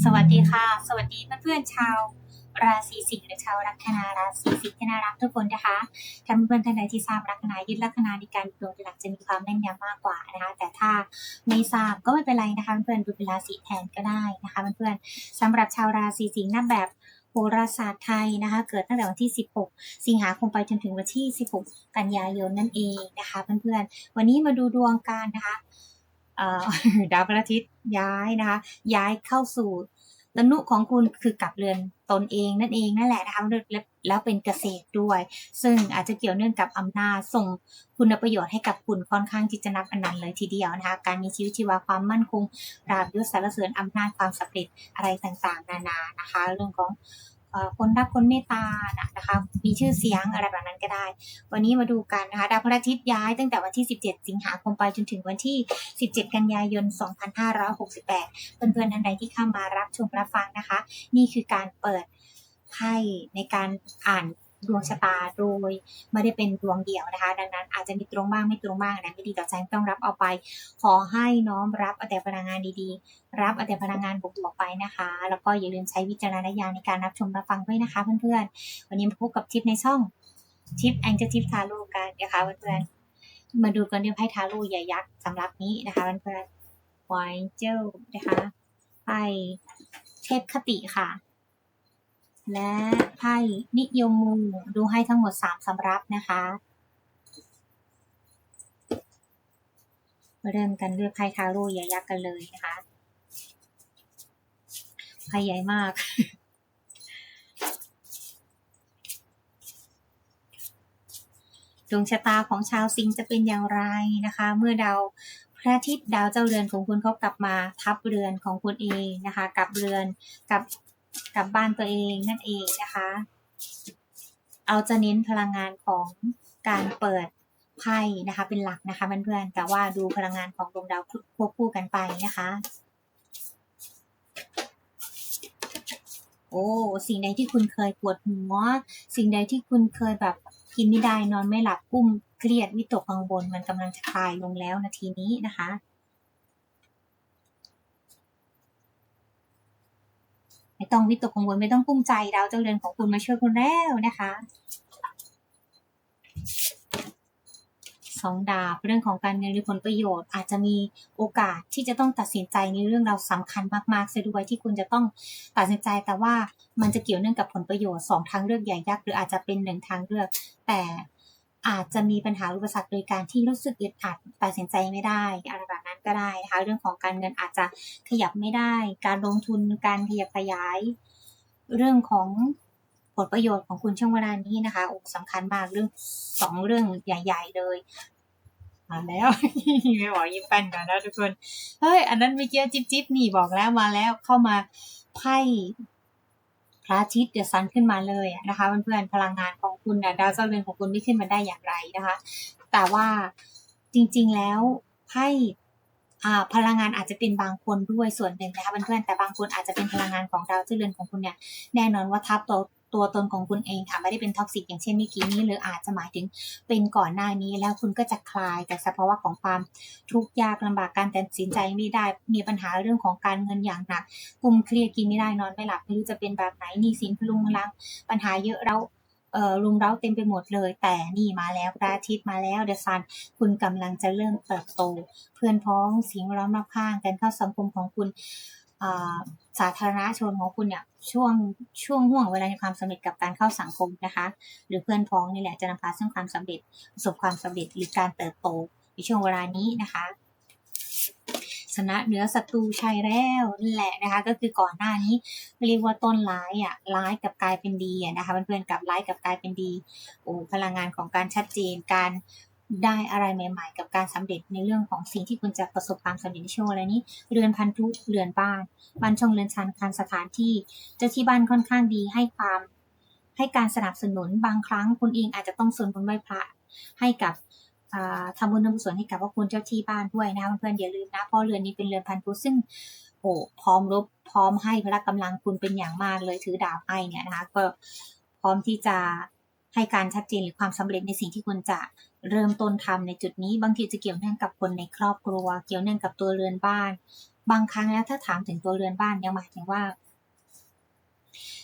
สวัสดีค่ะ สวัสดีเพื่อนๆชาว ราศีสิงห์หรือชาวลัคนาราศีสิงห์ที่น่ารักทุกคนนะคะท่านเพื่อนๆท่านใดที่ทราบลัคนายึดลัคนาในการดวงหลักจะมีความแม่นยำมากกว่านะคะ แต่ถ้าไม่ทราบก็ไม่เป็นไรนะคะเพื่อนๆดูเป็นราศีแทนก็ได้นะคะเพื่อนๆสำหรับชาวราศีสิงห์นับแบบโหราศาสตร์ไทยนะคะ เกิดตั้งแต่วันที่ 16 สิงหาคมไปจนถึงวันที่ 16 กันยายนนั่นเองนะคะ เพื่อนๆวันนี้มาดูดวงกันนะคะ ดาวพระอาทิตย์ย้ายนะคะ ย้ายเข้าสู่ตนุของคุณคือกลับเรือนตนเองนั่นเองนั่นแหละนะคะแล้วแล้วเป็นเกษตรด้วย ซึ่งอาจจะเกี่ยวเนื่องกับอำนาจส่งคุณประโยชน์ให้กับคุณค่อนข้างที่จนับอันนั้นเลยทีเดียวนะคะการมีชีวิตชีวาความมั่นคงราบยศสารเสริญอำนาจความสำเร็จอะไรต่างๆ นานานะคะ เรื่องของ คนรักคนเมตตานะคะ มีชื่อเสียงอะไรแบบนั้นก็ได้ วันนี้มาดูกันนะคะดาวพระอาทิตย์ย้ายตั้งแต่วันที่ 17 สิงหาคมไปจนถึงวันที่ 17 กันยายน 2568 เพื่อนๆท่านใดที่เข้ามารับชมรับฟังนะคะ นี่คือการเปิดไพ่ในการอ่าน ดวงชะตาโดยไม่ได้เป็นดวงเดียวนะคะ ดังนั้นอาจจะมีตรงบ้างไม่ตรงบ้างนะไม่ดีต่อใจต้องรับเอาไป ขอให้น้อมรับเอาแต่พลังงานดีๆ รับเอาแต่พลังงานบวกๆไปนะคะ แล้วก็อย่าลืมใช้วิจารณญาณในการรับชมรับฟังด้วยนะคะ เพื่อนๆ วันนี้มาพบกับทิปในช่องทิปแองเจิลทิปทาโร่กันนะคะเพื่อนๆมาดูกันด้วยไพ่ทาโร่ใหญ่ยักษ์สำหรับนี้นะคะเพื่อนๆไวเจลนะคะไพ่เทพคติค่ะ และไพ่นิยมมูดูให้ทั้งหมดสามสำรับนะคะเริ่มกันด้วยไพ่ทาโร่ใหญ่ยักษ์กันเลยนะคะไพ่ใหญ่มาก ดวงชะตาของชาวสิงห์จะเป็นอย่างไรนะคะ เมื่อดาวพระอาทิตย์ดาวเจ้าเรือนของคุณเขากลับมาทับเรือนของคุณเองนะคะกลับเรือนกับ กับบ้านตัวเองนั่นเองนะคะ เอาจะเน้นพลังงานของการเปิดไพ่นะคะ เป็นหลักนะคะเพื่อนๆแต่ว่าดูพลังงานของดวงดาวควบคู่กันไปนะคะ โอ้สิ่งใดที่คุณเคยปวดหัว สิ่งใดที่คุณเคยแบบกินไม่ได้นอนไม่หลับกุ้มเครียดวิตกกังวลมันกำลังจะคลายลงแล้วนาทีนี้นะคะ ไม่ต้องวิตกกังวลไม่ต้องกุ้มใจดาวเจ้าเรือนของคุณมาช่วยคุณแล้วนะคะสองดาบเรื่องของการเงินหรือผลประโยชน์ อาจจะมีโอกาสที่จะต้องตัดสินใจในเรื่องเราวสำคัญมากๆเสียด้วยที่คุณจะต้องตัดสินใจแต่ว่ามันจะเกี่ยวเนื่องกับผลประโยชน์สองทางเลือกใหญ่ยักษ์หรืออาจจะเป็นหนึ่งทางเลือก แต่ อาจจะมีปัญหาอุปสรรคโดยการที่รู้สึกอึดอัดตัดสินใจไม่ได้อะไรแบบนั้นก็ได้นะคะเรื่องของการเงินอาจจะขยับไม่ได้ การลงทุนการขยับขยาย เรื่องของผลประโยชน์ของคุณช่วงเวลานี้นะคะโอ้สำคัญมากเรื่องสองเรื่องใหญ่ ๆ เลยมาแล้วไม่บอกยิ้มแป้นกันแล้วทุกคนเฮ้ยอันนั้นเมื่อกี้จิ๊บจิ๊บนี่บอกแล้วมาแล้วเข้ามาไพ่ พระอาทิตย์เดือดซันขึ้นมาเลยนะคะเพื่อนๆพลังงานของคุณนะดาวเจ้าเรือนของคุณไม่ขึ้นมาได้อย่างไรนะคะ แต่ว่าจริงๆแล้วไพ่อ่าพลังงานอาจจะเป็นบางคนด้วยส่วนหนึ่งนะคะเพื่อนๆแต่บางคนอาจจะเป็นพลังงานของดาวเจ้าเรือนของคุณเนี่ยแน่นอนว่าทับตัว ตัวตนของคุณเองค่ะไม่ได้เป็นท็อกซิกอย่างเช่นเมื่อกี้นี้หรืออาจจะหมายถึงเป็นก่อนหน้านี้แล้วคุณก็จะคลายจากสภาวะของความทุกข์ยากลำบากการตัดสินใจไม่ได้มีปัญหาเรื่องของการเงินอย่างหนักกลุ่มเครียดกินไม่ได้นอนไม่หลับไม่รู้จะเป็นแบบไหนนี้สินพลุงพลังปัญหาเยอะเราเอ่อรุมเร้าเต็มไปหมดเลย แต่นี่มาแล้วพระอาทิตย์มาแล้วเดซัน คุณกำลังจะเริ่มเติบโต เพื่อนพ้องสิ่งแวดล้อมรอบข้างการเข้าสังคมของคุณ สาธารณชนของคุณเนี่ยช่วงช่วงห่วงเวลาในความสำเร็จกับการเข้าสังคมนะคะ หรือเพื่อนพ้องนี่แหละจะนำพาซึ่งความสำเร็จประสบความสำเร็จหรือการเติบโตในช่วงเวลานี้นะคะชนะเหนือศัตรูชัยแล้วนั่นแหละนะคะ ก็คือก่อนหน้านี้เรียกว่าต้นร้ายอะร้ายกับกลายเป็นดีอะนะคะเพื่อนๆกับร้ายกับกลายเป็นดีโอ้พลังงานของการชัดเจนการ ได้อะไรใหม่ ๆ กับการสำเร็จในเรื่องของสิ่งที่คุณจะประสบความสำเร็จในช่วงอะไรนี้ เรือนพันธุเรือนบ้านบ้านช่องเรือนชันการสถานที่เจ้าที่บ้านค่อนข้างดีให้ความให้การสนับสนุนบางครั้งคุณเองอาจจะต้องส่วนบุญไหว้พระให้กับทำบุญทำกุศลให้กับพระคุณเจ้าที่บ้านด้วยนะเพื่อนๆอย่าลืมนะเพราะเรือนนี้เป็นเรือนพันธุซึ่งโอ้พร้อมรบพร้อมให้พละกำลังคุณเป็นอย่างมากเลยถือดาบให้เนี่ยนะคะก็พร้อมที่จะให้การชัดเจนหรือความสำเร็จในสิ่งที่คุณจะ เริ่มต้นทำในจุดนี้บางทีจะเกี่ยวเนื่องกับคนในครอบครัว เกี่ยวเนื่องกับตัวเรือนบ้าน บางครั้งแล้วถ้าถามถึงตัวเรือนบ้านยังหมายถึงว่า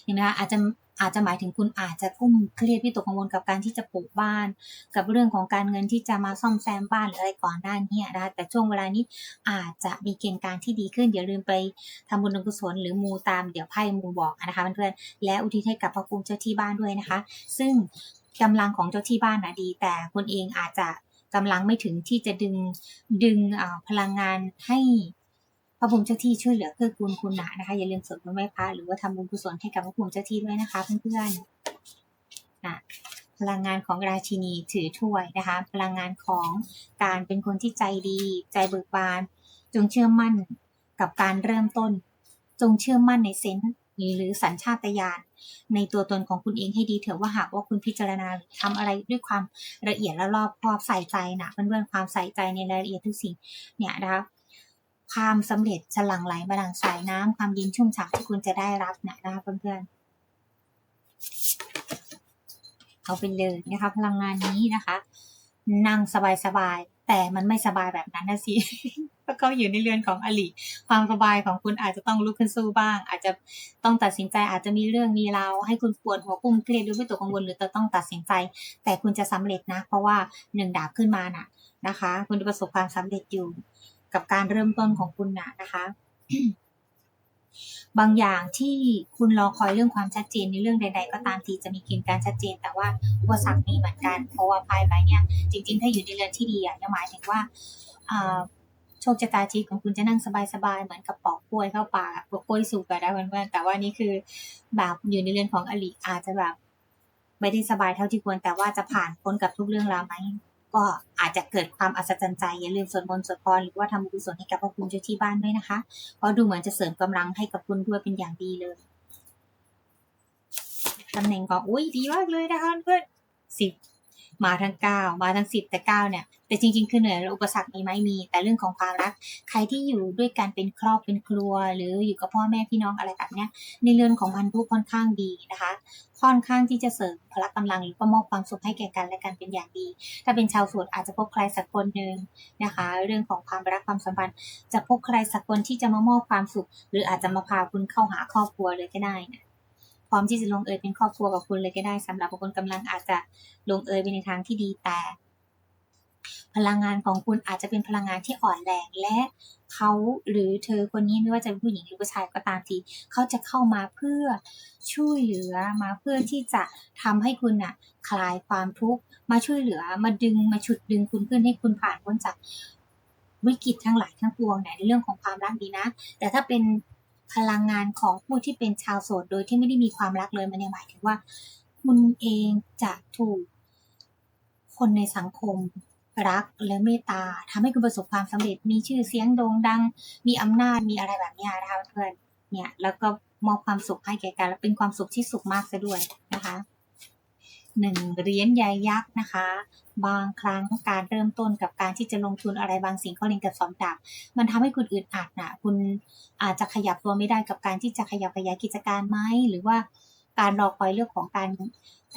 เห็นไหมคะอาจจะอาจจะหมายถึงคุณอาจจะกุ้มเครียดวิตกกังวลกับการที่จะปลูกบ้าน กับเรื่องของการเงินที่จะมาซ่อมแซมบ้านหรืออะไรก่อนหน้านี้นะคะแต่ช่วงเวลานี้อาจจะมีเกณฑ์การที่ดีขึ้นอย่าลืมไปทำบุญกุศลหรือมูตามเดี๋ยวไพ่มูบอกนะคะเพื่อนๆและอุทิศให้กับพระภูมิเจ้าที่บ้านด้วยนะคะ ซึ่ง กำลังของเจ้าที่บ้านนะดี แต่คุณเองอาจจะกำลังไม่ถึงที่จะดึงดึงพลังงานให้พระภูมิเจ้าที่ช่วยเหลือเกื้อกูลคุณนะนะคะอย่าลืมสวดมนต์ไหว้พระหรือว่าทำบุญกุศลให้กับพระภูมิเจ้าที่ด้วยนะคะเพื่อนๆนะพลังงานของราชินีถือถ้วยนะคะ พลังงานของการเป็นคนที่ใจดี ใจเบิกบาน จงเชื่อมั่นกับการเริ่มต้น จงเชื่อมั่นในเซนส์หรือสัญชาตญาณ ในตัวตนของคุณเองให้ดีเถอะว่าหากว่าคุณพิจารณาทำอะไรด้วยความละเอียดและรอบคอบใส่ใจนะเพื่อนๆความใส่ใจในรายละเอียดทุกสิ่งเนี่ยนะคะความสำเร็จฉลังไหลมาดังสายน้ำความยินชุ่มฉ่ำที่คุณจะได้รับเนี่ยนะคะเพื่อนๆเอาไปเลยนะคะพลังงานนี้นะคะ นั่งสบายๆแต่มันไม่สบายแบบนั้นนะสิ เพราเขาอยู่ในเรือนของอลิความสบายของคุณอาจจะต้องลุกขึ้นสู้บ้าง อาจจะต้องตัดสินใจอาจจะมีเรื่องมีราวให้คุณปวดหัวกุ้มเครียดด้วยวิตกกังวลหรือจะต้องตัดสินใจ แต่คุณจะสำเร็จนะ เพราะว่าหนึ่งดาบขึ้นมาน่ะนะคะ คุณจะประสบความสำเร็จอยู่กับการเริ่มต้นของคุณนะนะคะบางอย่างที่คุณรอคอยเรื่องความชัดเจนในเรื่องใด ๆ ก็ตามทีจะมีเกณฑ์การชัดเจน แต่ว่าอุปสรรคมีเหมือนกันเพราะว่าภายใบเนี่ยจริง ๆ ถ้าอยู่ในเรือนที่ดีอะจะหมายถึงว่า โชคชะตาชีวิตของคุณจะนั่งสบายๆ เหมือนกับปอกกล้วยเข้าปากปอกกล้วยสุกอะนะเพื่อนๆแต่ว่านี่คือแบบอยู่ในเรือนของอลิอาจจะแบบไม่ได้สบายเท่าที่ควรแต่ว่าจะผ่านพ้นกับทุกเรื่องราวไหมก็อาจจะเกิดความอัศจรรย์ใจอย่าลืมสวดมนต์สวดพรหรือว่าทำบุญกุศลให้กับพระคุณเจ้าที่บ้านด้วยนะคะเพราะดูเหมือนจะเสริมกำลังให้กับคุณด้วยเป็นอย่างดีเลยตำแหน่งก็อุ้ยดีมากเลยนะคะเพื่อนสิบ มาทั้งเก้ามาทั้งสิบแต่เก้าเนี่ยแต่จริง ๆ คือเหนื่อยอุปสรรคมีไหมมี แต่เรื่องของความรัก ใครที่อยู่ด้วยกันเป็นครอบเป็นครัว หรืออยู่กับพ่อแม่พี่น้องอะไรแบบเนี้ยในเรื่องของพันธุค่อนข้างดีนะคะ ค่อนข้างที่จะเสริมพละกำลังหรือก็มอบความสุขให้แก่กันและกันเป็นอย่างดี ถ้าเป็นชาวโสดอาจจะพบใครสักคนหนึ่งนะคะ เรื่องของความรักความสัมพันธ์ จะพบใครสักคนที่จะมามอบความสุข หรืออาจจะมาพาคุณเข้าหาครอบครัวเลยก็ได้นะ พร้อมที่จะลงเอยเป็นครอบครัวกับคุณเลยก็ได้สำหรับบางคนกำลังอาจจะลงเอยไปในทางที่ดีแต่ พลังงานของคุณอาจจะเป็นพลังงานที่อ่อนแรงและเขาหรือเธอคนนี้ไม่ว่าจะเป็นผู้หญิงหรือผู้ชายก็ตามทีเขาจะเข้ามาเพื่อช่วยเหลือมาเพื่อที่จะทำให้คุณน่ะคลายความทุกข์มาช่วยเหลือมาดึงมาฉุดดึงคุณขึ้นให้คุณผ่านพ้นจากวิกฤตทั้งหลายทั้งปวงในเรื่องของความรักดีนะ แต่ถ้าเป็น พลังงานของผู้ที่เป็นชาวโสดโดยที่ไม่ได้มีความรักเลยมันยังหมายถึงว่า คุณเองจะถูก คนในสังคมรักและเมตตาทำให้คุณประสบความสำเร็จมีชื่อเสียงโด่งดัง มีอำนาจมีอะไรแบบนี้นะคะเพื่อนเนี่ยแล้วก็มอบความสุขให้แก่กันและเป็นความสุขที่สุขมากซะด้วยนะคะหนึ่งเหรียญใหญ่ยักษ์นะคะ บางครั้งการเริ่มต้นกับการที่จะลงทุนอะไรบางสิ่งข้อเรียนกับสองดาบมันทำให้คุณอึดอัดนะคุณอาจจะขยับตัวไม่ได้กับการที่จะขยับขยายกิจการไหมหรือว่าการรอคอยเรื่องของการ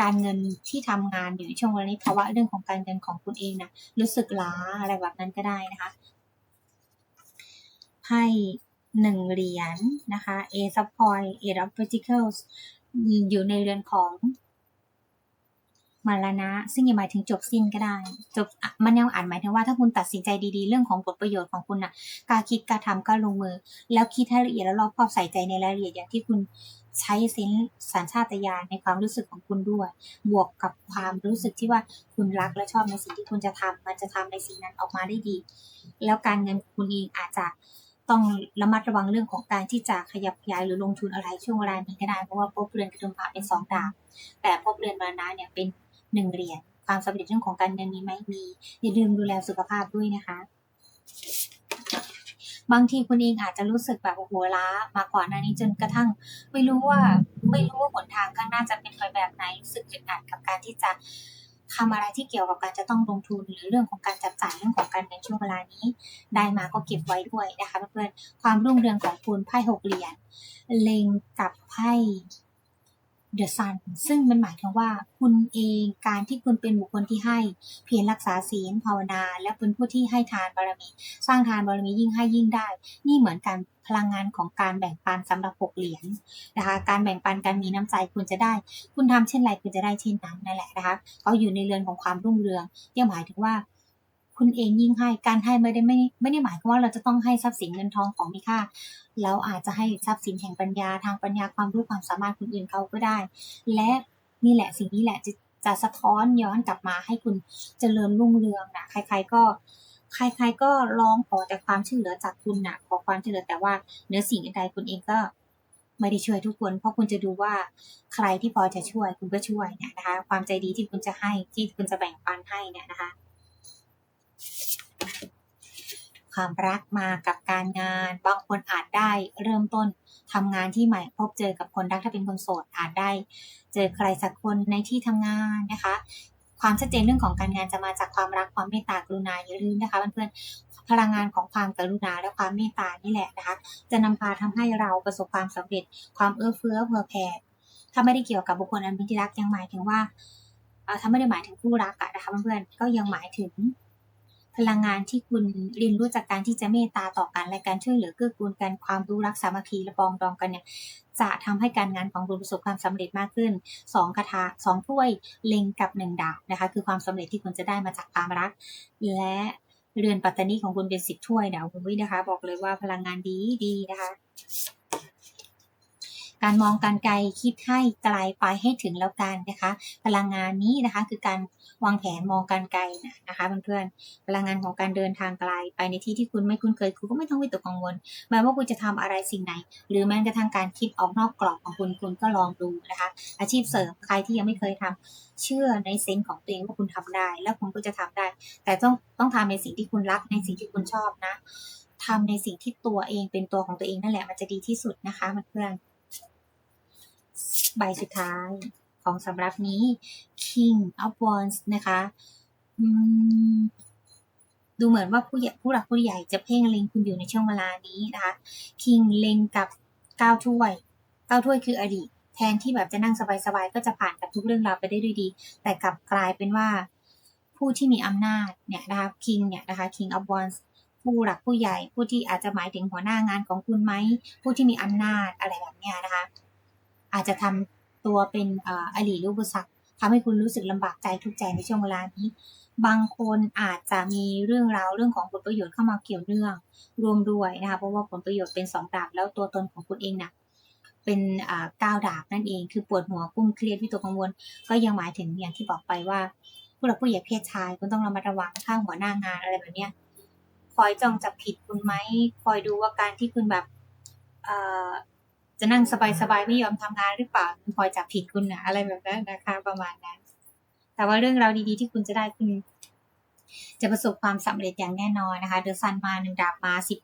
การเงินที่ทำงานอยู่ช่วงเวลานี้ภาวะเรื่องของการเงินของคุณเองนะรู้สึกล้าอะไรแบบนั้นก็ได้นะคะให้หนึ่งเหรียญนะคะ A sub coin Eight of Pentacles อยู่ในเรือนของ มาแล้วนะซึ่งยังหมายถึงจบสิ้นก็ได้ จบมันยังอ่านหมายถึงว่าถ้าคุณตัดสินใจดีๆ เรื่องของผลประโยชน์ของคุณนะกล้าคิดกล้าทำกล้าลงมือ แล้วคิดให้ละเอียดแล้วรอบคอบใส่ใจในรายละเอียดอย่างที่คุณใช้เซนสัญชาตญาณในความรู้สึกของคุณด้วย บวกกับความรู้สึกที่ว่าคุณรักและชอบในสิ่งที่คุณจะทำมันจะทำในสิ่งนั้นออกมาได้ดี แล้วการเงินคุณเองอาจจะต้องระมัดระวังเรื่องของการที่จะขยับขยายหรือลงทุนอะไรช่วงเวลานี้ก็ได้เพราะว่าพบเรือนกระดุมพระเป็นสองดาบแต่พบเรือนมานะเนี่ยเป็น หนึ่งเหรียญความสำเร็จเรื่องของการเงินมีไหมมีอย่าลืมดูแลสุขภาพด้วยนะคะ บางทีคุณเองอาจจะรู้สึกแบบโอ้โหล้ามาก่อนหน้านี้จนกระทั่ง ไม่รู้ว่าไม่รู้ว่าหนทางข้างหน้าจะเป็นไปแบบไหนรู้สึกอึดอัดกับการที่จะทำอะไรที่เกี่ยวกับการจะต้องลงทุนหรือเรื่องของการจับจ่ายเรื่องของการเงินช่วงเวลานี้ ได้มาก็เก็บไว้ด้วยนะคะเพื่อนๆความรุ่งเรืองของคุณไพ่หกเหรียญเล็งกับไพ่ The Sun ซึ่งมันหมายถึงว่าคุณเองการที่คุณเป็นบุคคลที่ให้เพียรรักษาศีลภาวนา และเป็นผู้ที่ให้ทานบารมี สร้างทานบารมียิ่งให้ยิ่งได้ นี่เหมือนกันพลังงานของการแบ่งปันสำหรับหกเหรียญนะคะ การแบ่งปันการมีน้ำใจคุณจะได้ คุณทำเช่นไรคุณจะได้เช่นนั้นนั่นแหละนะคะเขาอยู่ในเรือนของความรุ่งเรืองยังหมายถึงว่า คุณเองยิ่งให้การให้ไม่ได้ไม่ไม่ได้หมายความว่าเราจะต้องให้ทรัพย์สินเงินทองของมีค่า เราอาจจะให้ทรัพย์สินแห่งปัญญาทางปัญญาความรู้ความสามารถคนอื่นเขาก็ได้ และนี่แหละสิ่งนี้แหละจะจะสะท้อนย้อนกลับมาให้คุณเจริญรุ่งเรืองนะใคร ๆก็ใครๆก็ร้องขอแต่ความช่วยเหลือจากคุณนะขอความช่วยเหลือแต่ว่าเนื้อสิ่งใดคุณเองก็ไม่ได้ช่วยทุกคน เพราะคุณจะดูว่าใครที่พอจะช่วยคุณก็ช่วยเนี่ยนะคะ ความใจดีที่คุณจะให้ที่คุณจะแบ่งปันให้เนี่ยนะคะ ความรักมากับการงาน บางคนอาจได้เริ่มต้นทำงานที่ใหม่พบเจอกับคนรักถ้าเป็นคนโสดอาจได้ เจอใครสักคนในที่ทำงานนะคะ ความชัดเจนเรื่องของการงานจะมาจากความรักความเมตตากรุณาอย่าลืมนะคะเพื่อนๆพลังงานของความกรุณาและความเมตตานี่แหละนะคะ จะนำพาทำให้เราประสบความสำเร็จ ความเอื้อเฟื้อเผื่อแผ่ถ้าไม่ได้เกี่ยวกับบุคคลอันเป็นที่รักยังหมายถึงว่าถ้าไม่ได้หมายถึงคู่รักอะนะคะเพื่อนๆก็ยังหมายถึง พลังงานที่คุณเรียนรู้จากการที่จะเมตตาต่อกันและการช่วยเหลือเกื้อกูลกันความรู้รักสามัคคีและปองดองกันเนี่ยจะทำให้การงานของคุณประสบความสำเร็จมากขึ้นสองคาถาสองถ้วยเล็งกับหนึ่งดาบนะคะ คือความสำเร็จที่คุณจะได้มาจากความรัก และเรือนปัตตานีของคุณเป็นสิบถ้วยเดี๋ยวคุณวินะคะ บอกเลยว่าพลังงานดีดีนะคะ การมองการไกลคิดให้ไกลไปให้ถึงแล้วกันนะคะ พลังงานนี้นะคะคือการวางแผนมองการไกลนะคะเพื่อนๆพลังงานของการเดินทางไกลไปในที่ที่คุณไม่คุ้นเคยคุณก็ไม่ต้องวิตกกังวลแม้ว่าคุณจะทำอะไรสิ่งไหน หรือแม้กระทั่งการคิดออกนอกกรอบของคุณคุณก็ลองดูนะคะ อาชีพเสริมใครที่ยังไม่เคยทำเชื่อในเซนส์ของตัวเองว่าคุณทำได้ แล้วคุณก็จะทำได้ แต่ต้องต้องทำในสิ่งที่คุณรักในสิ่งที่คุณชอบนะทำในสิ่งที่ตัวเองเป็นตัวของตัวเองนั่นแหละมันจะดีที่สุดนะคะเพื่อนๆ ใบสุดท้ายของสำหรับนี้ King of Wands นะคะดูเหมือนว่าผู้ใหญ่ผู้หลักผู้ใหญ่จะเพ่งเล็งคุณอยู่ในช่วงเวลานี้นะคะ King เล็งกับก้าวถ้วยก้าวถ้วยคืออดีต แทนที่แบบจะนั่งสบายๆก็จะผ่านกับทุกเรื่องราวไปได้ด้วยดี แต่กลับกลายเป็นว่าผู้ที่มีอำนาจเนี่ยนะคะ King เนี่ยนะคะ King of Wands ผู้หลักผู้ใหญ่ผู้ที่อาจจะหมายถึงหัวหน้างานของคุณไหมผู้ที่มีอำนาจอะไรแบบนี้นะคะ อาจจะทำตัวเป็นอลีรูปศักดิ์ทำให้คุณรู้สึกลำบากใจทุกใจในช่วงเวลานี้ บางคนอาจจะมีเรื่องราวเรื่องของผลประโยชน์เข้ามาเกี่ยวเนื่องรวมด้วยนะคะเพราะว่าผลประโยชน์เป็นสองดาบแล้วตัวตนของคุณเองนะ่ะเป็นก้าวดาบนั่นเอง คือปวดหัวกุ้มเครียดวิตกกังวล ก็ยังหมายถึงอย่างที่บอกไปว่าผู้หลักผู้ใหญ่เพศชายคุณต้องระมัดระวังข้างหัวหน้างานอะไรแบบเนี้ยคอยจ้องจับผิดคุณไหมคอยดูว่าการที่คุณแบบ จะนั่งสบายๆไม่ยอมทำงานหรือเปล่าคอยจับผิดคุณนะอะไรแบบนั้นนะคะประมาณนั้น แต่ว่าเรื่องราวดีๆที่คุณจะได้คุณจะประสบความสำเร็จอย่างแน่นอนนะคะ เดอะซันมาหนึ่งดาบมาสิบ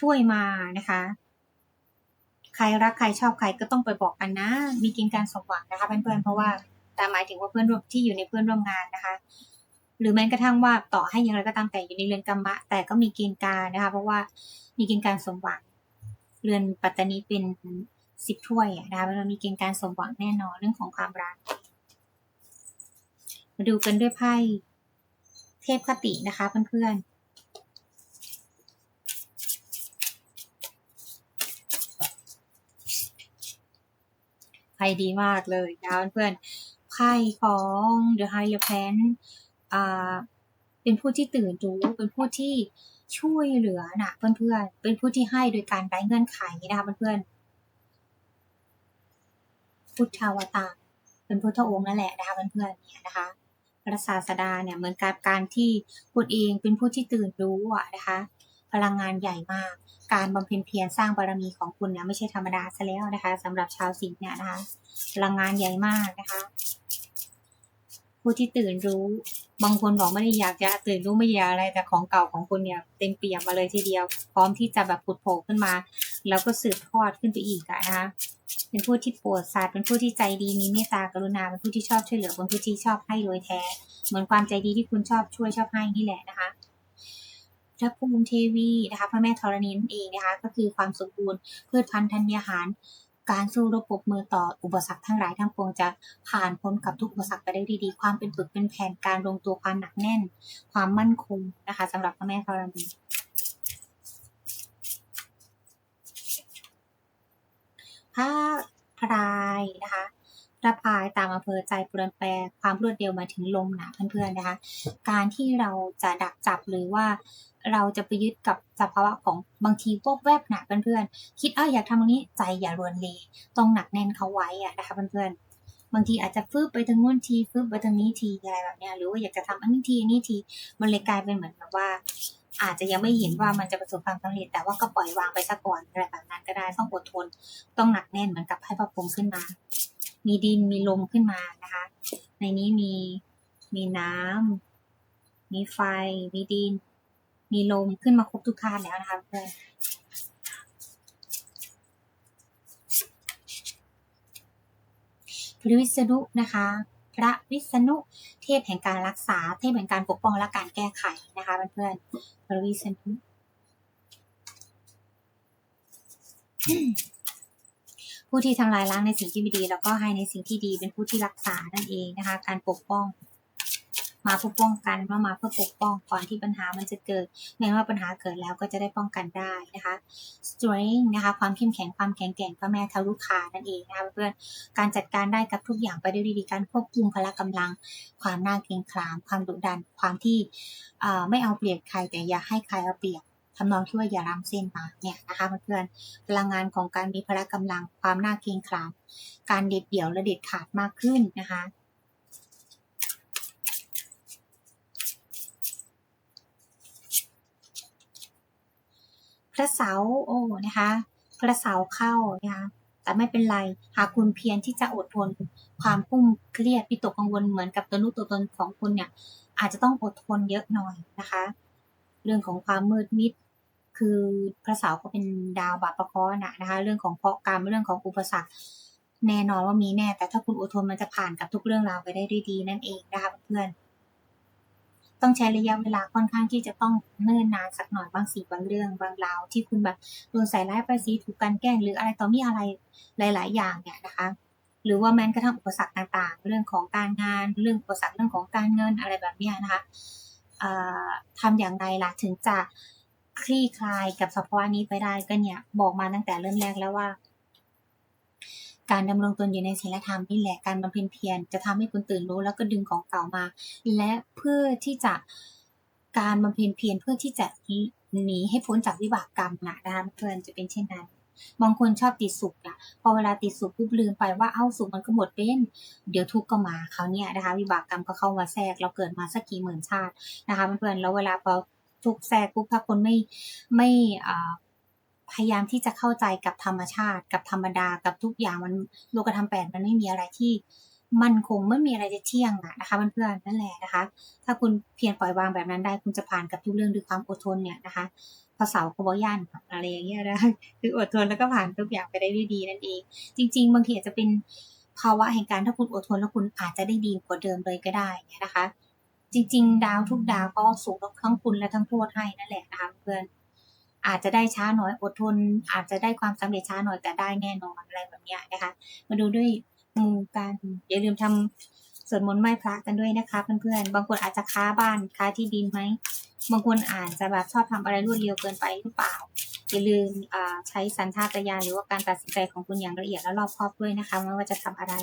ช่วยมานะคะ ใครรักใครชอบใครก็ต้องไปบอกกันนะ มีกณฑ์การสมหวังนะคะเพื่อนๆเพราะว่าแต่หมายถึงว่าเพื่อนร่วมที่อยู่ในเพื่อนร่วมงานนะคะ หรือแม้กระทั่งว่าต่อให้อย่างไรก็ตามแต่อยู่ในเรือนกรรมะ แต่ก็มีเกณฑ์การนะคะ เพราะว่ามีเกณฑ์การสมหวัง เรือนปัตตานีเป็น สิบถ้วยนะคะมันมีเกณฑ์การสมหวังแน่นอนเรื่องของความรัก มาดูกันด้วยไพ่เทพคตินะคะเพื่อนๆไพ่ดีมากเลยนะเพื่อนไพ่ของ The High p a n อ่าเป็นผู้ที่ตื่นรู้เป็นผู้ที่ช่วยเหลือนะเพื่อนๆ เป็นผู้ที่ให้โดยการไร้เงื่อนไขนะคะเพื่อนๆ พุทธาวตารเป็นพุทธองค์นั่นแหละนะคะเพื่อนๆเนี่ยนะคะพระศาสดาเนี่ยเหมือนกับการที่คุณเองเป็นผู้ที่ตื่นรู้อะนะคะ พลังงานใหญ่มาก การบำเพ็ญเพียรสร้างบารมีของคุณเนี่ยไม่ใช่ธรรมดาซะแล้วนะคะสำหรับชาวสิงห์เนี่ยนะคะ พลังงานใหญ่มากนะคะ ผู้ที่ตื่นรู้ บางคนบอกไม่ได้อยากจะตื่นรู้ไม่อยากอะไรแต่ของเก่าของคุณเนี่ยเต็มเปี่ยมมาเลยทีเดียว พร้อมที่จะแบบปุดโผล่ขึ้นมา แล้วก็สืบทอดขึ้นไปอีกนะคะ เป็นผู้ที่ปรดสัตว์เป็นผู้ที่ใจดีมีเมตตากรุณาเป็นผู้ที่ชอบช่วยเหลือเป็นผู้ที่ชอบให้โดยแท้ เหมือนความใจดีที่คุณชอบช่วยชอบให้นี่แหละนะคะพระภูมิเทวีนะคะพระแม่ธรณีนั่นเองนะคะก็คือความสมบูรณ์พืชพันธุ์ธัญญาหารการสู้รบปบมือต่ออุปสรรคทั้งหลายทั้งปวงจะผ่านพ้นกับทุกอุปสรรคไปได้ดีๆความเป็นปึกเป็นแผ่นการลงตัวความหนักแน่น ความมั่นคงนะคะสำหรับพระแม่ธรณี พระพรายนะคะระพายตามอำเภอใจเปลือนแปรความรวดเร็วมาถึงลมหนาเพื่อนๆนะคะ การที่เราจะดักจับหรือว่าเราจะไปยึดกับสภาวะของบางทีพวกแวบหนาเพื่อนๆคิดเอออยากทำตรงนี้ใจอย่ารวนเลต้องหนักแน่นเขาไว้อะนะคะเพื่อนๆบางทีอาจจะฟืบไปทางนู้นทีฟืบไปทางนี้ทีอะไรแบบเนี้ยหรือว่าอยากจะทำอันนี้ทีอันนี้ทีมันเลยกลายเป็นเหมือนแบบว่า อาจจะยังไม่เห็นว่ามันจะประสบความสำเร็จ แต่ว่าก็ปล่อยวางไปซะก่อนอะไรแบบนั้นก็ได้ต้องอดทน ต้องหนักแน่นเหมือนกับให้พระพรหมขึ้นมา มีดินมีลมขึ้นมานะคะ ในนี้มีมีน้ำมีไฟ มีดิน มีลมขึ้นมาครบทุกธาตุแล้วนะคะเพื่อนพระวิษณุนะคะ พระวิษณุเทพแห่งการรักษา เทพแห่งการปกป้องและการแก้ไขนะคะเพื่อนๆพระวิษณุผู้ที่ทำลายล้างในสิ่งที่ไม่ดี แล้วก็ให้ในสิ่งที่ดีเป็นผู้ที่รักษานั่นเองนะคะ การปกป้อง มาเพื่อป้องกันมามาเพื่อปกป้องก่อนที่ปัญหามันจะเกิดแม้ว่าปัญหาเกิดแล้วก็จะได้ป้องกันได้นะคะ strength นะคะ ความเข้มแข็งความแข็งแกร่งพระแม่ทารุคานั่นเองนะคะเพื่อนการจัดการได้กับทุกอย่างไปด้วยดีการควบคุมพละกำลัง ความน่าเกรงขาม ความดุดันความที่ไม่เอาเปรียบใครแต่อย่าให้ใครเอาเปรียบทำนองที่ว่าอย่าล้ำเส้นมาเนี่ยนะคะเพื่อนพลังงานของการมีพละกำลัง ความน่าเกรงขาม การเด็ดเดี่ยวและเด็ดขาดมากขึ้นนะคะ พระเสาโอ้นะคะ พระเสาเข้านะคะแต่ไม่เป็นไร หากคุณเพียรที่จะอดทน ความกุ้มเครียดปิตกกังวลเหมือนกับตัวนุตัวตนของคุณเนี่ย อาจจะต้องอดทนเยอะหน่อยนะคะ เรื่องของความมืดมิด คือพระเสาร์ก็เป็นดาวบาปประเคราะนะนะคะ เรื่องของเคราะห์กรรมเรื่องของอุปสรรคแน่นอนว่ามีแน่ แต่ถ้าคุณอดทนมันจะผ่านกับทุกเรื่องราวไปได้ด้วยดีนั่นเองนะคะเพื่อน ต้องใช้ระยะเวลาค่อนข้างที่จะต้องเนิ่นนานสักหน่อยบางสิ่งบางเรื่องบางราวที่คุณแบบโดนใส่ร้ายไปสีถูกกันแกล้งหรืออะไรต่อมีอะไรหลาย ๆ อย่างเนี่ยนะคะ หรือว่าแม้กระทั่งอุปสรรคต่างๆ เรื่องของการงาน เรื่องอุปสรรคเรื่องของการเงินอะไรแบบนี้นะคะทำอย่างไรล่ะถึงจะคลี่คลายกับสภาวะนี้ไปได้ก็เนี่ยบอกมาตั้งแต่เริ่มแรกแล้วว่า การดำรงตนอยู่ในศีลธรรมนี่แหละการบำเพ็ญเพียรจะทำให้คุณตื่นรู้แล้วก็ดึงของเก่ามา และเพื่อที่จะการบำเพ็ญเพียรเพื่อที่จะหนีให้พ้นจากวิบากกรรมนะนะคะเพื่อนจะเป็นเช่นนั้นบางคนชอบติดสุขอะพอเวลาติดสุขปุ๊บลืมไปว่าเอ้าสุขมันก็หมดเป็นเดี๋ยวทุกข์ก็มาเขาเนี่ยนะคะวิบากกรรมก็เข้ามาแทรกเราเกิดมาสักกี่หมื่นชาตินะคะเพื่อนแล้วเวลาพอทุกแทรกปุ๊บถ้าคนไม่ไม่ พยายามที่จะเข้าใจกับธรรมชาติ กับธรรมดากับทุกอย่างมันโลกธรรมแปดมันไม่มีอะไรที่มันคงไม่มีอะไรจะเที่ยงอะนะคะเพื่อนๆนั่นแหละนะคะ ถ้าคุณเพียรปล่อยวางแบบนั้นได้ คุณจะผ่านกับทุกเรื่องด้วยความอดทนเนี่ยนะคะภาษาคบย่านอะไรอย่างเงี้ยนะคืออดทนแล้วก็ผ่านทุกอย่างไปได้ด้วยดีนั่นเอง จริง ๆ บางทีอาจจะเป็นภาวะแห่งการถ้าคุณอดทนแล้วคุณอาจจะได้ดีกว่าเดิมเลยก็ได้นะคะ จริง ๆ ดาวทุกดาวก็สูงทั้งคุณและทั้งโทษให้นั่นแหละนะคะเพื่อน อาจจะได้ช้าหน่อยอดทน อาจจะได้ความสำเร็จช้าหน่อยแต่ได้แน่นอนอะไรแบบนี้นะคะ มาดูด้วยมูกันอย่าลืมทำสวดมนต์ไหว้พระกันด้วยนะคะเพื่อนๆบางคนอาจจะค้าบ้านค้าที่ดินไหมบางคนอาจจะแบบชอบทำอะไรรวดเร็วเกินไปหรือเปล่าอย่าลืมใช้สัญชาตญาณหรือว่าการตัดสินใจของคุณอย่างละเอียดและรอบคอบด้วยนะคะไม่ว่าจะทำอะไร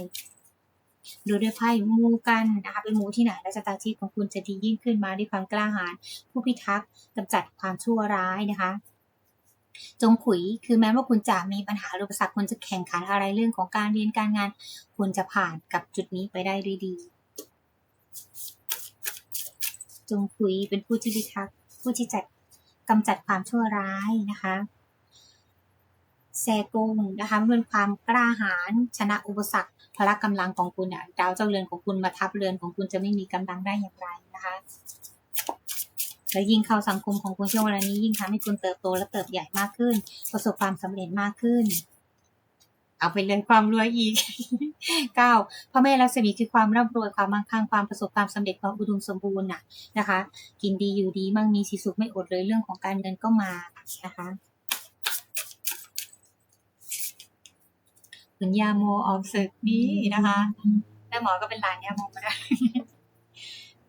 ดูด้วยไพ่มูกันนะคะเป็นมูที่ไหนและชะตาชีพของคุณจะดียิ่งขึ้นมาด้วยความกล้าหาญผู้พิทักษ์กำจัดความชั่วร้ายนะคะ จงขุย คือแม้ว่าคุณจะมีปัญหาอุปสรรคคุณจะแข่งขันอะไรเรื่องของการเรียนการงาน คุณจะผ่านกับจุดนี้ไปได้ด้วยดี จงขุยเป็นผู้ที่พิทักษ์ผู้ที่จะกำจัดความชั่วร้ายนะคะแซกงนะคะเป็นความกล้าหาญชนะอุปสรรคพละกำลังของคุณเนี่ยดาวเจ้าเรือนของคุณมาทับเรือนของคุณจะไม่มีกำลังได้อย่างไรนะคะ และยิ่งเข้าสังคมของคุณช่วงเวลานี้ยิ่งทำให้คุณเติบโตและเติบใหญ่มากขึ้น ประสบความสำเร็จมากขึ้น เอาไปเรื่องความรวยอีกเก้าพระแม่ลักษมีคือความร่ำรวยความมั่งคั่งความประสบความสำเร็จความอุดมสมบูรณ์น่ะนะคะ กินดีอยู่ดีมั่งมีสีสุขไม่อดเลยเรื่องของการเงินก็มานะคะคุณยาโมออกศึกนี้นะคะแม่หมอก็เป็นหลานยาโมก็ได้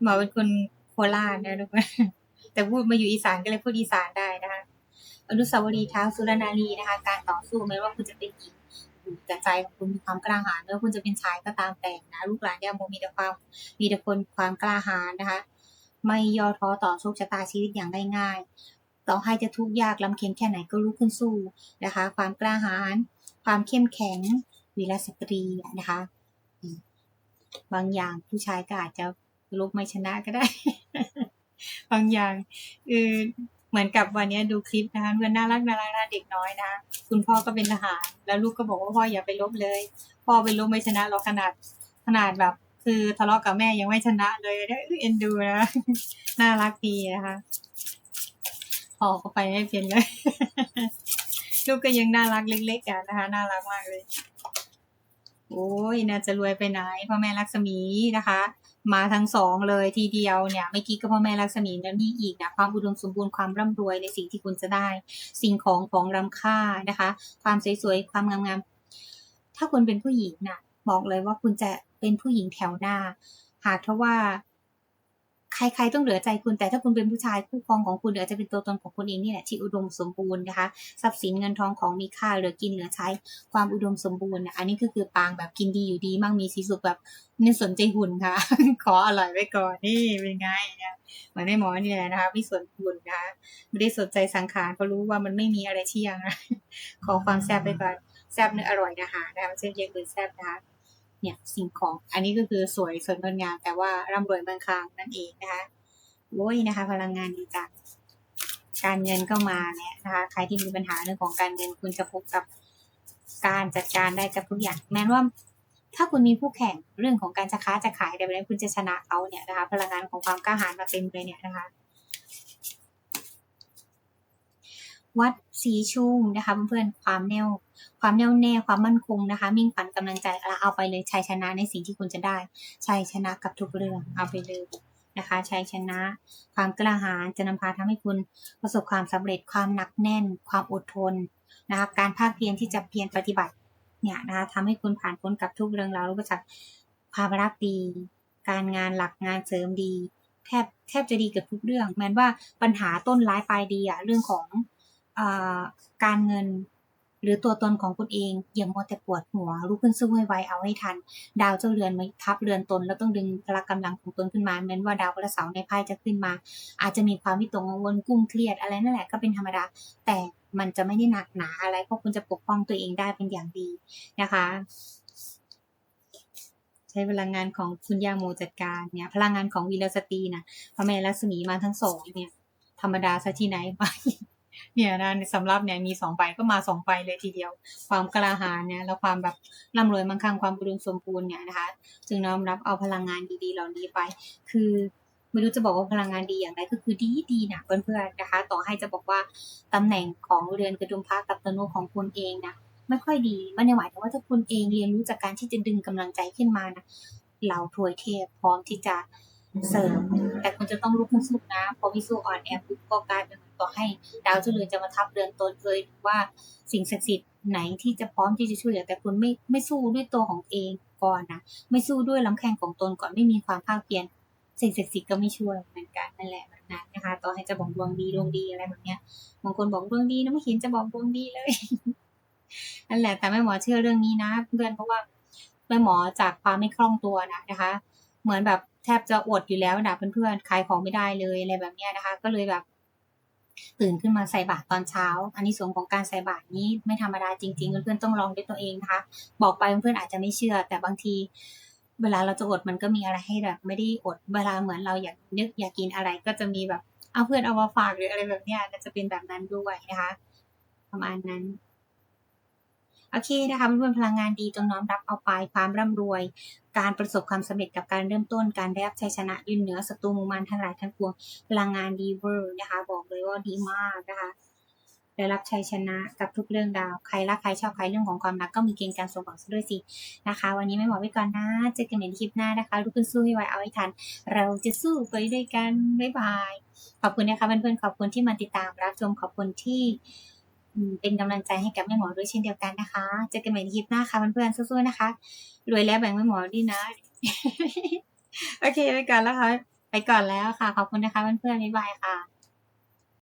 หมอเป็นคนโคราชนะทุกคน แต่พูดมาอยู่อีสานก็เลยพูดอีสานได้นะคะอนุสาวรีย์เท้าสุรนารีนะคะ การต่อสู้ไม่ว่าคุณจะเป็นหญิงแต่ใจของคุณมีความกล้าหาญไม่ว่าคุณจะเป็นชายก็ตามแต่นะลูกหลานยาโมมีแต่ความมีแต่คนความกล้าหาญนะคะ ไม่ย่อท้อต่อโชคชะตาชีวิตอย่างง่ายๆ ต่อให้จะทุกข์ยากลำเค็ญแค่ไหนก็ลุกขึ้นสู้นะคะ ความกล้าหาญความเข้มแข็งวีรสตรีนะคะ บางอย่างผู้ชายก็อาจจะลบไม่ชนะก็ได้ บางอย่างคือเหมือนกับวันนี้ดูคลิปนะคะเพื่อนน่ารักน่ารักนะเด็กน้อยนะคุณพ่อก็เป็นทหาร แล้วลูกก็บอกว่าพ่ออย่าไปลบเลย พ่อไปลบไม่ชนะเราขนาดขนาดแบบ คือทะเลาะกับแม่ยังไม่ชนะเลยเนี่ยเอ็นดูนะน่ารักดีนะคะพ่อก็ไปไม่เป็นเลยลูกก็ยังน่ารักเล็กๆกันนะคะ น่ารักมากเลย โอ้ยน่าจะรวยไปไหนพ่อแม่ลักษมีนะคะ มาทั้งสองเลยทีเดียวเนี่ยเมื่อกี้ก็พ่อแม่ลักษมีแล้วนี่อีกนะความอุดมสมบูรณ์ความร่ำรวยในสิ่งที่คุณจะได้ สิ่งของของรำค่านะคะ ความสวยๆความงามๆถ้าคุณเป็นผู้หญิงนะบอกเลยว่าคุณจะเป็นผู้หญิงแถวหน้า หากถ้าว่า ใครๆต้องเหลือใจคุณแต่ถ้าคุณเป็นผู้ชายคู่ครองของคุณอาจจะเป็นตัวตนของคุณเองนี่แหละที่อุดมสมบูรณ์นะคะทรัพย์สินเงินทองของมีค่าเหลือกินเหลือใช้ความอุดมสมบูรณ์อันนี้ก็คือปางแบบกินดีอยู่ดีมั่งมีสีสุขแบบไม่สนใจหุ่นค่ะ ขออร่อยไว้ก่อนนี่เป็นไงเนี่ยเหมือนได้หมอนี่แหละนะคะไม่สนหุ่นนะคะไม่ได้สนใจสังขารเพราะรู้ว่ามันไม่มีอะไรเที่ยงนะขอความแซ่บไปก่อนแซ่บเนื้ออร่อยนะคะนะคะเช่นเดียวกันแซ่บนะคะ เนี่ยสิ่งของอันนี้ก็คือสวยสวยงดงามแต่ว่าร่ำรวยบางครั้งนั่นเองนะคะโว้ยนะคะ พลังงานดีจังการเงินก็มาเนี่ยนะคะใครที่มีปัญหาเรื่องของการเงินคุณจะพบกับการจัดการได้กับทุกอย่างแม้ว่าถ้าคุณมีผู้แข่งเรื่องของการจะค้าจะขายแต่แบบนี้คุณจะชนะเขาเนี่ยนะคะ พลังงานของความกล้าหาญมาเต็มเลยเนี่ยนะคะ วัดสีชุ่มนะคะเพื่อนๆความแน่วความแน่วแน่ความมั่นคงนะคะ มิ่งฝันกำลังใจเอาไปเลยชัยชนะในสิ่งที่คุณจะได้ชัยชนะกับทุกเรื่องเอาไปเลยนะคะชัยชนะ ความกล้าหาญจะนำพาทำให้คุณประสบความสำเร็จความหนักแน่น ความอดทนนะคะการภาคเพียรที่จะเพียรปฏิบัติเนี่ยนะคะทำให้คุณผ่านพ้นกับทุกเรื่องราวรู้จักความรักดี การงานหลักงานเสริมดี แทบแทบจะดีกับทุกเรื่องแม้ว่าปัญหาต้นร้ายปลายดีอะเรื่องของ การเงิน หรือตัวตนของคุณเองอย่ามัวแต่ปวดหัวลุกขึ้นสู้ให้ไวเอาให้ทัน ดาวเจ้าเรือนมาทับเรือนตน แล้วต้องดึงพละกำลังของตนขึ้นมาแม้นว่าดาวพระเสาในไพ่จะขึ้นมา อาจจะมีความวิตกกังวลกุ้มเครียดอะไรนั่นแหละก็เป็นธรรมดาแต่มันจะไม่ได้หนักหนาอะไรเพราะคุณจะปกป้องตัวเองได้เป็นอย่างดีนะคะใช้พลังงานของคุณยาโมจัดการเนี่ย พลังงานของวีรสตรีนะพระแม่รัศมีมาทั้งสองเนี่ย ธรรมดาซะที่ไหนไป เนี่ยนะสำหรับเนี่ยมีสองใบก็มาสองใบเลยทีเดียว ความกล้าหาญเนี่ยแล้วความแบบร่ำรวยมั่งคั่งความบุญสมบูรณ์เนี่ยนะคะ จึงน้อมรับเอาพลังงานดีๆเหล่านี้ไป คือไม่รู้จะบอกว่าพลังงานดีอย่างไรก็คือดีดีนะเพื่อนๆนะคะ ต่อให้จะบอกว่าตำแหน่งของเรือนกระดุมพระกับตนุของคุณเองนะไม่ค่อยดีมันในหมายถึงว่าถ้าคุณเองเรียนรู้จากการที่จะดึงกำลังใจขึ้นมานะเราถวยเทพพร้อมที่จะ เสริม แต่คุณจะต้องลุกขึ้นสู้นะพอวิสู้อ่อนแอปุ๊บก็กลายเป็นต่อให้ดาวเจริญจะมาทับเรือนตนเลยว่าสิ่งศักดิ์สิทธิ์ไหนที่จะพร้อมที่จะช่วยเหลือแต่คุณไม่ไม่สู้ด้วยตัวของเองก่อนนะไม่สู้ด้วยลำแข้งของตนก่อนไม่มีความภาคเพียรสิ่งศักดิ์สิทธิ์ก็ไม่ช่วยเหมือนกันนั่นแหละแบบนั้นนะคะต่อให้จะบอกดวงดีดวงดีอะไรแบบเนี้ยบางคนบอกดวงดีนะไม่เห็นจะบอกดวงดีเลยนั่นแหละ แต่แม่หมอเชื่อเรื่องนี้นะเพื่อนเพราะว่าแม่หมอจากความไม่คล่องตัวนะนะคะ เหมือนแบบ แทบจะอดอยู่แล้วนะเพื่อนๆขายของไม่ได้เลยอะไรแบบเนี้ยนะคะ ก็เลยแบบตื่นขึ้นมาใส่บาตรตอนเช้า อันนี้ส่วนของการใส่บาตรนี้ไม่ธรรมดาจริง ๆ เพื่อนๆต้องลองด้วยตัวเองนะคะ บอกไปเพื่อนๆอาจจะไม่เชื่อ แต่บางที เวลาเราจะอดมันก็มีอะไรให้แบบไม่ได้อด เวลาเหมือนเราอยากนึกอยากกินอะไรก็จะมีแบบเอาเพื่อนเอามาฝากหรืออะไรแบบเนี้ยจะเป็นแบบนั้นด้วยนะคะ ประมาณนั้น โอเคนะคะเพื่อนพลังงานดีจงน้อมรับเอาไปความร่ำรวย การประสบความสำเร็จกับการเริ่มต้นการได้รับชัยชนะยืนเหนือศัตรูมูมันทั้งหลายทั้งปวงพลังงานดีเวอร์นะคะ บอกเลยว่าดีมากนะคะได้รับชัยชนะกับทุกเรื่องราวใครรักใครชอบใครเรื่องของความรักก็มีเกณฑ์การสมหวังด้วยสินะคะ วันนี้ไม่หมอไว้ก่อนนะเจอกันในคลิปหน้านะคะลุกขึ้นสู้ให้ไวเอาให้ทัน เราจะสู้ไปด้วยกันบ๊ายบายขอบคุณนะคะเพื่อนๆขอบคุณที่มาติดตามรับชมขอบคุณที่ เป็นกำลังใจให้กับแม่หมอด้วยเช่นเดียวกันนะคะ เจอกันใหม่ในคลิปหน้าค่ะเพื่อนๆสู้ๆนะคะ รวยแล้วแบ่งแม่หมอด้วยนะ โอเคไปก่อนแล้วค่ะ ไปก่อนแล้วค่ะ ขอบคุณนะคะเพื่อนๆบ๊ายบายค่ะ